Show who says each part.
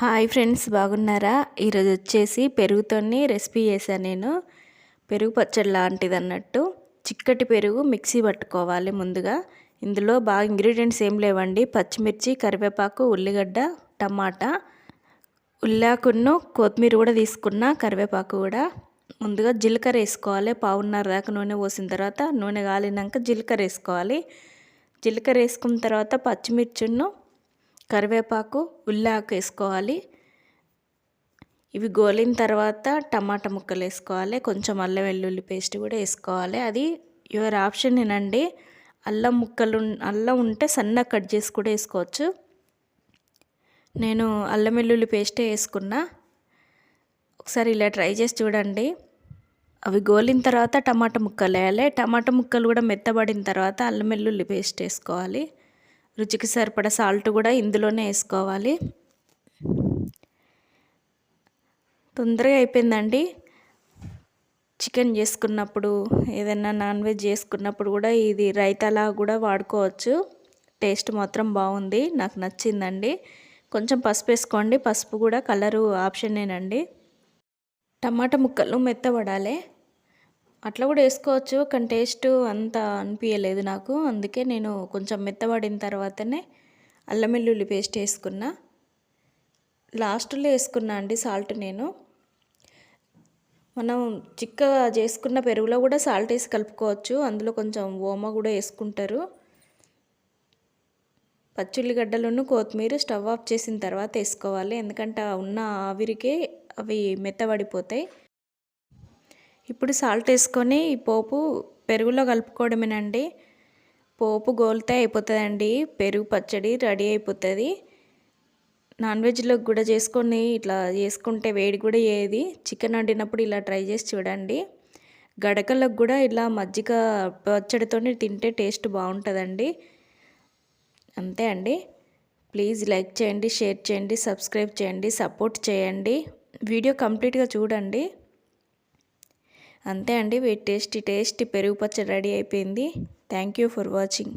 Speaker 1: Hi friends బాగున్నారా? ఈరోజు వచ్చేసి పెరుగుతోని రెసిపీ చేశాను నేను. పెరుగు పచ్చడి లాంటిది అన్నట్టు. చిక్కటి పెరుగు మిక్సీ పట్టుకోవాలి ముందుగా. ఇందులో బాగా ఇంగ్రీడియంట్స్ ఏం లేవండి. పచ్చిమిర్చి కరివేపాకు ఉల్లిగడ్డ టమాటా ఉల్లాకును కొత్తిమీర కూడా తీసుకున్న కరివేపాకు కూడా. ముందుగా జీలకర్ర వేసుకోవాలి. పావున్నర దాకా నూనె పోసిన తర్వాత నూనె కాలినాక జీలకర్ర వేసుకోవాలి. జీలకర్ర వేసుకున్న తర్వాత పచ్చిమిర్చిను కరివేపాకు ఉల్లాకు వేసుకోవాలి. ఇవి గోలిన తర్వాత టమాటా ముక్కలు వేసుకోవాలి. కొంచెం అల్లం వెల్లుల్లి పేస్ట్ కూడా వేసుకోవాలి. అది యువర్ ఆప్షన్ ఏనండి అల్లం ముక్కలు అల్లం ఉంటే సన్న కట్ చేసి కూడా వేసుకోవచ్చు. నేను అల్లం వెల్లుల్లి పేస్టే వేసుకున్నా. ఒకసారి ఇలా ట్రై చేసి చూడండి. అవి గోలిన తర్వాత టమాటా ముక్కలు వేయాలి. టమాటా ముక్కలు కూడా మెత్తబడిన తర్వాత అల్లం వెల్లుల్లి పేస్ట్ వేసుకోవాలి. రుచికి సరిపడ సాల్ట్ కూడా ఇందులోనే వేసుకోవాలి. తొందరగా అయిపోయిందండి. చికెన్ చేసుకున్నప్పుడు ఏదైనా నాన్ వెజ్ చేసుకున్నప్పుడు కూడా ఇది రైతాలా కూడా వాడుకోవచ్చు. టేస్ట్ మాత్రం బాగుంది నాకు నచ్చిందండి. కొంచెం పసుపు వేసుకోండి పసుపు కూడా కలరు ఆప్షనేనండి టమాటా ముక్కలు మెత్తబడాలి. అట్లా కూడా వేసుకోవచ్చు కానీ టేస్ట్ అంత అనిపించలేదు నాకు. అందుకే నేను కొంచెం మెత్తబడిన తర్వాతనే అల్లం వెల్లుల్లి పేస్ట్ వేసుకున్నా. లాస్ట్లో వేసుకున్నా అండి సాల్ట్ నేను. మనం చిక్కగా చేసుకున్న పెరుగులో కూడా సాల్ట్ వేసి కలుపుకోవచ్చు అందులో కొంచెం ఓమ కూడా వేసుకుంటారు. పచ్చుల్లిగడ్డలను కొత్తిమీర స్టవ్ ఆఫ్ చేసిన తర్వాత వేసుకోవాలి ఎందుకంటే ఉన్న ఆవిరికే అవి మెత్తబడిపోతాయి. ఇప్పుడు సాల్ట్ వేసుకొని ఈ పోపు పెరుగులో కలుపుకోవడమేనండి. పోపు గోలితే అయిపోతుందండి. పెరుగు పచ్చడి రెడీ అయిపోతుంది. నాన్ వెజ్లో కూడా చేసుకొని ఇట్లా చేసుకుంటే వేడి కూడా ఏది చికెన్ వండినప్పుడు ఇలా ట్రై చేసి చూడండి. గడకలకు కూడా ఇలా మజ్జిగ పచ్చడితో తింటే టేస్ట్ బాగుంటుందండి. అంతే అండి. ప్లీజ్ లైక్ చేయండి షేర్ చేయండి సబ్స్క్రైబ్ చేయండి సపోర్ట్ చేయండి. వీడియో కంప్లీట్గా చూడండి. అంతే అండి టేస్టీ టేస్టీ పెరుగు పచ్చడి రెడీ అయిపోయింది. Thank you for watching